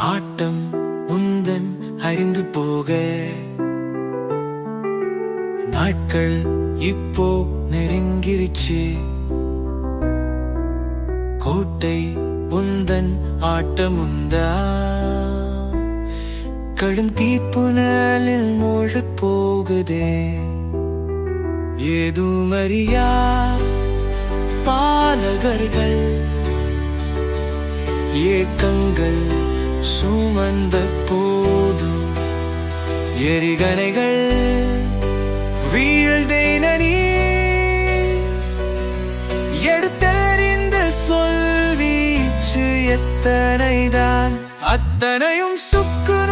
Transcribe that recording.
ஆட்டம் உந்தன் அறிந்து போக. நாட்கள் இப்போ நெருங்கிருச்சு. கோட்டை உந்தன் ஆட்டம் உந்தா. கடும் தீப்புனலில் மூழ போகுதே. ஏதும் அறியா பாலகர்கள்? ஏக்கங்கள் சுமந்த போதும். எரிகணைகள் வீழ்ந்தேன நீ. எடுத்தறிந்த சொல்வீச்சு எத்தனைதான். அத்தனையும் சுக்கு